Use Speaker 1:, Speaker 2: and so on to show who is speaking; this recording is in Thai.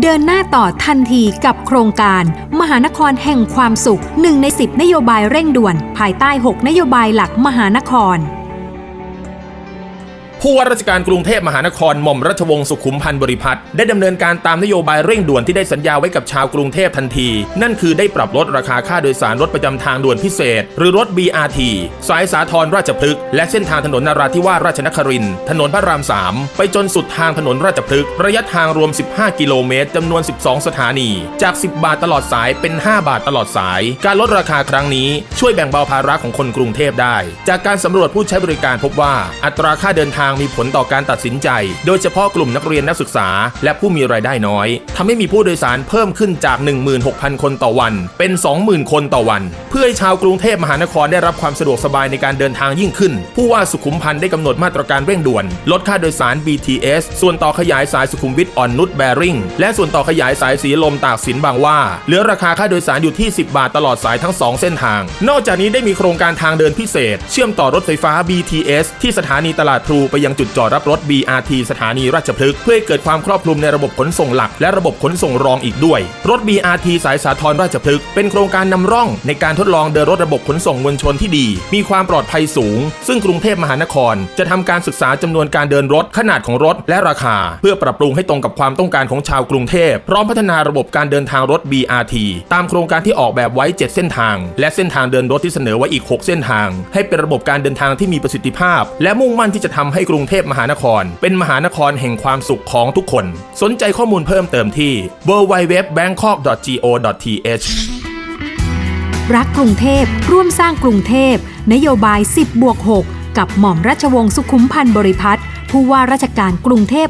Speaker 1: เดินหน้าต่อทันทีกับโครงการ มหานครแห่งความสุขหนึ่งใน 10 นโยบายเร่งด่วน ภายใต้ 6 นโยบายหลักมหานคร
Speaker 2: ผู้ว่าราชการกรุงเทพมหานครหม่อมราชวงศ์สุขุมพันธ์บริพัตรได้ดำเนินการตามนโยบายเร่งด่วนที่ได้สัญญาไว้กับชาวกรุงเทพทันที นั่นคือได้ปรับลดราคาค่าโดยสารรถประจำทางด่วนพิเศษ หรือรถ BRT สายสาทรราชพฤกษ์และเส้นทางถนนนาราธิวาสราชนครินถนนพระราม 3 ไปจนสุดทางถนนราชพฤกษ์ระยะทางรวม 15 กิโลเมตรจำนวน 12 สถานี จาก 10 บาทตลอดสายเป็น 5 บาทตลอดสาย การลดราคาครั้งนี้ช่วยแบ่งเบาภาระของคนกรุงเทพได้ จากการสำรวจผู้ใช้บริการพบว่าอัตราค่าเดินทางมีผลต่อการตัดสินใจ โดยเฉพาะกลุ่มนักเรียนนักศึกษา และผู้มีรายได้น้อยทำให้มีผู้โดยสารเพิ่มขึ้นจาก 16,000 คนต่อวัน เป็น 20,000 คนต่อวัน เพื่อให้ชาวกรุงเทพมหานครได้รับความสะดวกสบายในการเดินทางยิ่งขึ้น ผู้ว่าสุขุมพันธ์ได้กำหนดมาตรการเร่งด่วน ลดค่าโดยสาร BTS ส่วนต่อขยายสายสุขุมวิทอ่อนนุชแบริ่งและส่วนต่อขยายสายสีลมตากสินบางว่าเหลือราคาค่าโดยสารอยู่ที่ 10 บาทตลอดสายทั้ง 2 เส้นทาง นอกจากนี้ได้มีโครงการทางเดินพิเศษ เชื่อมต่อรถไฟฟ้า BTS ที่สถานีตลาดพลูไปยังจุดจอดรับรถ BRT สถานีราชพฤกษ์เพื่อให้เกิดความครอบคลุมในระบบขนส่งหลัก และระบบขนส่งรองอีกด้วย รถ BRT สายสาทรราชพฤกษ์เป็นโครงการนำร่องในการทดลองเดินรถระบบขนส่งมวลชนที่ดี มีความปลอดภัยสูง ซึ่งกรุงเทพมหานคร จะทำการศึกษาจำนวนการเดินรถขนาดของรถและราคา เพื่อปรับปรุงให้ตรงกับความต้องการของชาวกรุงเทพพร้อมพัฒนาระบบการเดินทางรถ BRT ตามโครงการที่ออกแบบไว้ 7 เส้นทาง และเส้นทางเดินรถที่เสนอไว้อีก 6 เส้นทาง ให้เป็นระบบการเดินทางที่มีประสิทธิภาพ และมุ่งมั่นที่จะทำให้กรุงเทพมหานคร เป็นมหานครแห่งความสุขของทุกคน สนใจข้อมูลเพิ่มเติมที่ www.bangkok.go.th
Speaker 1: รักกรุงเทพร่วมสร้างกรุงเทพ นโยบาย 10บวก6กับหม่อมราชวงศ์สุขุมพันธ์บริพัตรผู้ว่าราชการกรุงเทพ